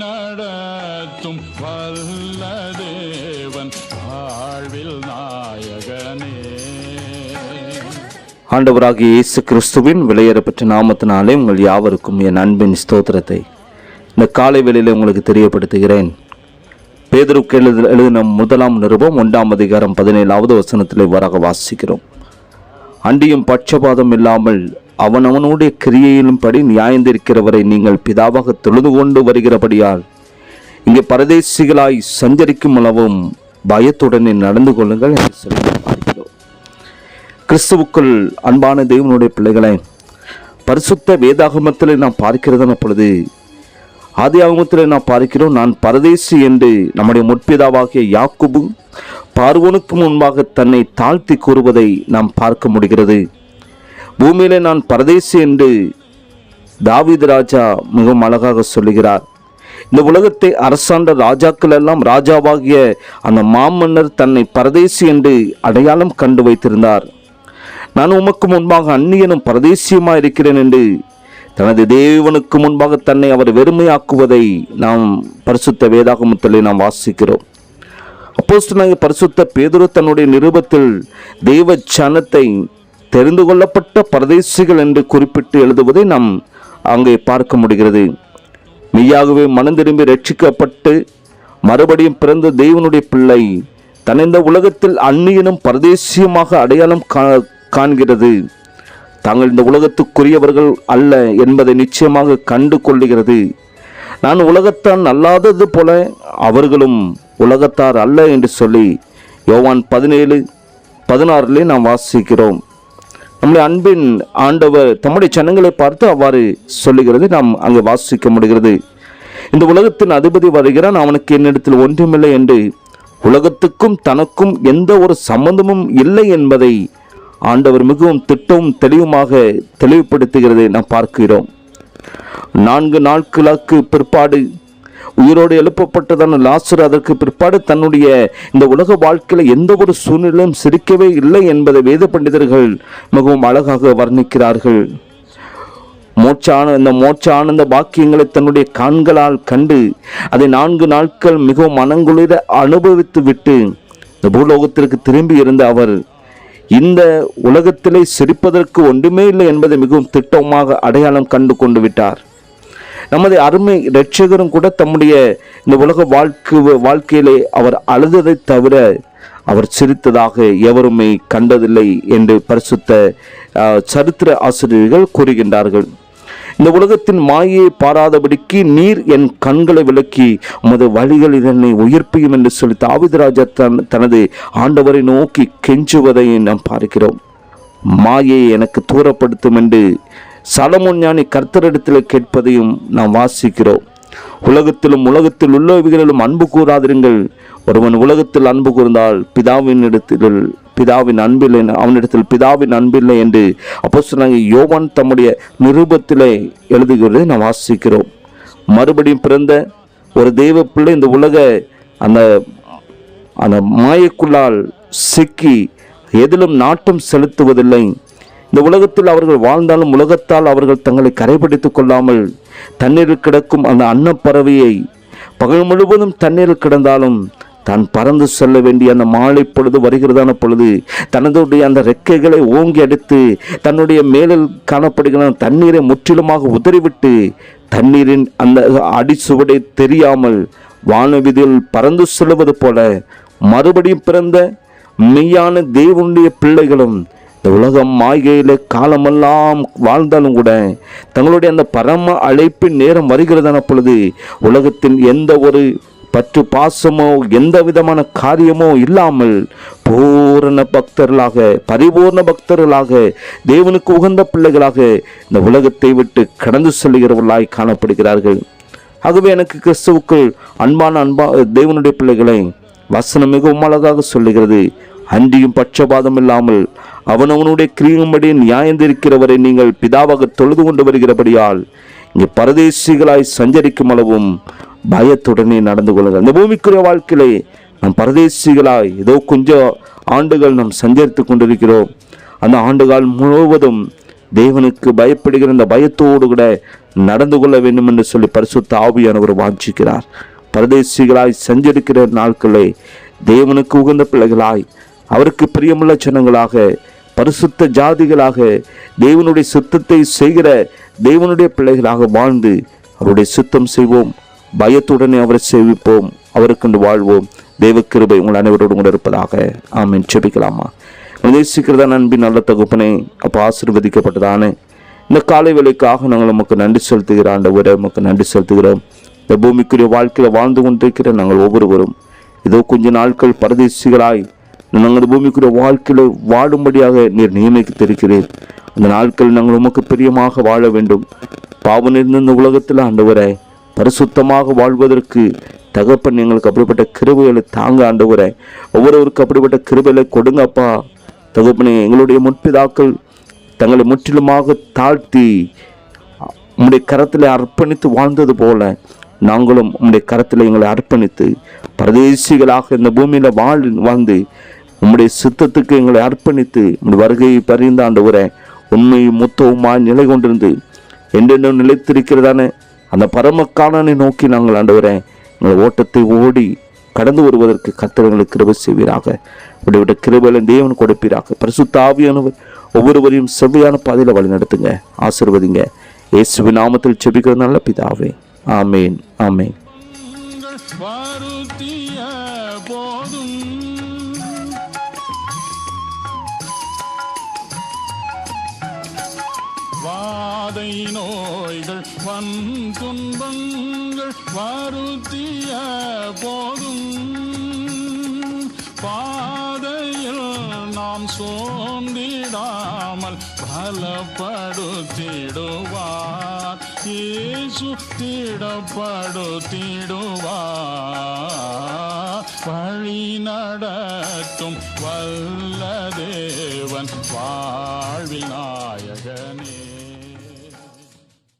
நடத்தும் வல்ல தேவன் வாழ்வில் நாயகனே. ஆண்டவராகிய இயேசு கிறிஸ்துவின் விலையேறப்பட்ட நாமத்தினாலே உங்கள் யாவருக்கும் என் அன்பின் ஸ்தோத்திரத்தை. இந்த காலை வேளையில் உங்களுக்கு தெரியப்படுத்துகிறேன். பேதருக்கு எழுத எழுதின முதலாம் நிருபம் ஒன்றாம் அதிகாரம் பதினேழாவது வசனத்தில் வராக வாசிக்கிறோம். அண்டியும் பட்சபாதம் இல்லாமல் அவனவனுடைய கிரியையிலும்படி நியாயந்திருக்கிறவரை நீங்கள் பிதாவாக தொழுது கொண்டு வருகிறபடியால் இங்கே பரதேசிகளாய் சஞ்சரிக்கும் அளவும் பயத்துடனே நடந்து கொள்ளுங்கள் என்று சொல்லி பார்க்கிறோம் கிறிஸ்துவுக்குள் அன்பான தெய்வனுடைய பிள்ளைகளை பரிசுத்த வேதாகமத்தில் நாம் பார்க்கிறதான பொழுது ஆதி ஆகமத்தில் நாம் பார்க்கிறோம் நான் பரதேசி என்று நம்முடைய முற்பிதாவாகிய யாக்குபு பார்வனுக்கு முன்பாக தன்னை தாழ்த்தி கூறுவதை நாம் பார்க்க முடிகிறது. பூமியிலே நான் பரதேசி என்று தாவித் ராஜா மிகவும் அழகாக சொல்லுகிறார். இந்த உலகத்தை அரசாண்ட ராஜாக்கள் எல்லாம் ராஜாவாகிய அந்த மாமன்னர் தன்னை பரதேசி என்று அடையாளம் கண்டு வைத்திருந்தார். நான் உமக்கு முன்பாக அந்நியனும் பரதேசியமாக இருக்கிறேன் என்று தனது தேவனுக்கு முன்பாக தன்னை அவர் வெறுமையாக்குவதை நாம் பரிசுத்த வேதாகமத்திலே நாம் வாசிக்கிறோம். அப்போஸ்தலனாகிய பரிசுத்த பேதுரு தன்னுடைய நிருபத்தில் தெய்வ சனத்தை தெரிந்து கொள்ளப்பட்ட பரதேசிகள் என்று குறிப்பிட்டு எழுதுவதை நாம் அங்கே பார்க்க முடிகிறது. மெய்யாகவே மனம் திரும்பி ரட்சிக்கப்பட்டு மறுபடியும் பிறந்த தெய்வனுடைய பிள்ளை தன் இந்த உலகத்தில் அந்நியனும் பரதேசியமாக அடையாளம் கா- காண்கிறது. தாங்கள் இந்த உலகத்துக்குரியவர்கள் அல்ல என்பதை நிச்சயமாக கண்டு கொள்ளுகிறது. நான் உலகத்தான் அல்லாதது போல அவர்களும் உலகத்தார் அல்ல என்று சொல்லி யோவான் பதினேழு பதினாறுலேயே நாம் வாசிக்கிறோம். நம்முடைய அன்பின் ஆண்டவர் தம்முடைய ஜனங்களை பார்த்து அவ்வாறு சொல்லுகிறது. நாம் அங்கு வாசிக்க முடிகிறது. இந்த உலகத்தின் அதிபதி வருகிறான். அவனுக்கு என்னிடத்தில் ஒன்றுமில்லை என்று உலகத்துக்கும் தனக்கும் எந்த ஒரு சம்பந்தமும் இல்லை என்பதை ஆண்டவர் மிகவும் திட்டமும் தெளிவுமாக தெளிவுபடுத்துகிறதை நாம் பார்க்கிறோம். நான்கு நாட்களுக்கு பிற்பாடு உயிரோடு எழுப்பப்பட்டதான லாசர் அதற்கு பிற்பாடு தன்னுடைய இந்த உலக வாழ்க்கையில எந்த ஒரு சூழ்நிலையும் சிரிக்கவே இல்லை என்பதை வேத பண்டிதர்கள் மிகவும் அழகாக வர்ணிக்கிறார்கள். மோட்சான இந்த மோட்ச ஆனந்த பாக்கியங்களை தன்னுடைய கண்களால் கண்டு அதை நான்கு நாட்கள் மிகவும் மனங்குளிர அனுபவித்து விட்டு இந்த பூலோகத்திற்கு திரும்பி இருந்த அவர் இந்த உலகத்திலே சிரிப்பதற்கு ஒன்றுமே இல்லை என்பதை மிகவும் திட்டமாக அடையாளம் கண்டு கொண்டு விட்டார். நமது அருமை இரட்சகரும் கூட தம்முடைய இந்த உலக வாழ்க்கை வாழ்க்கையிலே அவர் அழுததை தவிர அவர் சிரித்ததாக எவருமே கண்டதில்லை என்று பரிசுத்த சரித்திர ஆசிரியர்கள் கூறுகின்றார்கள். இந்த உலகத்தின் மாயை பாராதபடிக்கு நீர் என் கண்களை விளக்கி உமது வழிகள் இதனை உயிர்ப்பியும் என்று சொல்லி தாவிதராஜா தன் தனது ஆண்டவரை நோக்கி கெஞ்சுவதை நாம் பார்க்கிறோம். மாயை எனக்கு தூரப்படுத்தும் என்று சலமோன் ஞானி கர்த்தரிடத்தில் கேட்பதையும் நாம் வாசிக்கிறோம். உலகத்திலும் உலகத்தில் உள்ளவைகளிலும் அன்பு கூறாதிருங்கள். ஒருவன் உலகத்தில் அன்பு கூர்ந்தால் பிதாவின் இடத்தில் பிதாவின் அன்பில்லை அவனிடத்தில் பிதாவின் அன்பில்லை என்று அப்போ சொன்னாங்க யோவான் தம்முடைய நிருபத்திலே எழுதுகிறதை நாம் வாசிக்கிறோம். மறுபடியும் பிறந்த ஒரு தெய்வ பிள்ளை இந்த உலக அந்த அந்த மாயக்குள்ளால் சிக்கி எதிலும் நாட்டம் செலுத்துவதில்லை. இந்த உலகத்தில் அவர்கள் வாழ்ந்தாலும் உலகத்தால் அவர்கள் தங்களை கரைபிடித்துக் கொள்ளாமல் தண்ணீரில் கிடக்கும் அந்த அன்னப்பறவையை பகல் முழுவதும் தண்ணீரில் கிடந்தாலும் தான் பறந்து செல்ல வேண்டிய அந்த மாலை பொழுது வருகிறதான பொழுது தனதுடைய அந்த ரெக்கைகளை ஓங்கி அடித்து தன்னுடைய மேலில் காணப்படுகிற தண்ணீரை முற்றிலுமாக உதறிவிட்டு தண்ணீரின் அந்த அடிச்சுவடை தெரியாமல் வானவிதியில் பறந்து செல்வது போல மறுபடியும் பிறந்த மெய்யான தேவனுடைய பிள்ளைகளும் இந்த உலகம் மாயையில் காலமெல்லாம் வாழ்ந்தாலும் கூட தங்களுடைய அந்த பரம அழைப்பின் நேரம் வருகிறதான பொழுது உலகத்தின் எந்த ஒரு பற்று பாசமோ எந்த விதமான காரியமோ இல்லாமல் பூரண பக்தர்களாக பரிபூர்ண பக்தர்களாக தேவனுக்கு உகந்த பிள்ளைகளாக இந்த உலகத்தை விட்டு கடந்து செல்கிறவர்களாய் காணப்படுகிறார்கள். ஆகவே எனக்கு கிறிஸ்துவுக்குள் அன்பான அன்பா தேவனுடைய பிள்ளைகளை வசனம் மிகவும் அழகாக சொல்லுகிறது. அன்றியும் பட்சபாதம் இல்லாமல் அவனவனுடைய கிரியும்படி நியாயந்திருக்கிறவரை நீங்கள் பிதாவாக தொழுது கொண்டு வருகிறபடியால் இங்கே பரதேசிகளாய் சஞ்சரிக்கும் அளவும் பயத்துடனே நடந்து கொள்ளுங்கள். அந்த பூமிக்குரிய வாழ்க்கையிலே நம் பரதேசிகளாய் ஏதோ கொஞ்சம் ஆண்டுகள் நாம் சஞ்சரித்து கொண்டிருக்கிறோம். அந்த ஆண்டுகால் முழுவதும் தேவனுக்கு பயப்படுகிற அந்த பயத்தோடு கூட நடந்து கொள்ள வேண்டும் என்று சொல்லி பரிசுத்த ஆவியானவர் வாஞ்சிக்கிறார். பரதேசிகளாய் சஞ்சரிக்கிற நாட்களே தேவனுக்கு உகந்த பிள்ளைகளாய் அவருக்கு பிரியமுள்ள ஜனங்களாக பரிசுத்த ஜாதிகளாக தேவனுடைய சித்தத்தை செய்கிற தேவனுடைய பிள்ளைகளாக வாழ்ந்து அவருடைய சித்தம் செய்வோம். பயத்துடனே அவரை சேவிப்போம். அவருக்கென்று வாழ்வோம். தேவ கிருபை உங்கள் அனைவரோடு கூட இருப்பதாக. ஆமீன். செபிக்கலாமா நேசிக்கிறதா நண்பின் நல்ல தகுப்பனை அப்போ ஆசீர்வதிக்கப்பட்டதானே இந்த காலை வேலைக்காக நாங்கள் நமக்கு நன்றி செலுத்துகிற ஆண்டவரே நமக்கு நன்றி செலுத்துகிறோம். இந்த பூமிக்குரிய வாழ்க்கையில் வாழ்ந்து கொண்டிருக்கிற நாங்கள் ஒவ்வொருவரும். ஏதோ கொஞ்ச நாட்கள் பரதேசிகளாய் நாங்கள் இந்த பூமிக்குரிய வாழ்க்கையில் வாழும்படியாக நீர் நியமித்திருக்கிறீர். அந்த நாட்கள் நாங்கள் உமக்கு பிரியமாக வாழ வேண்டும். பாவம் நிறைந்த இந்த உலகத்தில் ஆண்டவரை பரிசுத்தமாக வாழ்வதற்கு தகப்பன் எங்களுக்கு அப்படிப்பட்ட கிருபைகளை தாங்க ஆண்டவரை. ஒவ்வொருவருக்கும் அப்படிப்பட்ட கிருபைகளை கொடுங்கப்பா தகப்பனை எங்களுடைய முற்பிதாக்கள் தங்களை முற்றிலுமாக தாழ்த்தி உம்முடைய கரத்தில் அர்ப்பணித்து வாழ்ந்தது போல நாங்களும் உம்முடைய கரத்தில் எங்களை அர்ப்பணித்து பிரதேசிகளாக இந்த பூமியில் வாழ் வாழ்ந்து உம்முடைய சித்தத்துக்கு எங்களை அர்ப்பணித்து உம்முடைய வருகையை பறிந்த ஆண்டவரே உண்மையும் மொத்தவுமாய் நிலை கொண்டிருந்து என்றென்றும் நிலைத்திருக்கிறதானே அந்த பரமக்காலனை நோக்கி நாங்கள் ஆண்டவரே எங்கள் ஓட்டத்தை ஓடி கடந்து வருவதற்கு கத்திரங்களுக்கு கிருபை செய்வீராக. விட கிருபையில தேவன் கொடுப்பீராக. பரிசுத்தாவியானவர் ஒவ்வொருவரையும் செவ்வையான பாதையில் வழி நடத்துங்க ஆசிர்வதிங்க. இயேசுவி நாமத்தில் செபிக்கிறது நல்ல பிதாவே. ஆமேன் ஆமேன். போதும். வாதை நோய்கள் வன் துன்பங்கள் வருத்திய போதும். பாதையில் நாம் சோந்திடாமல் பலப்படுத்திடுவார். இயேசு திடப்படுத்திடுவார். வழி நடத்தும் வல்ல தேவன் வாழ்வினார்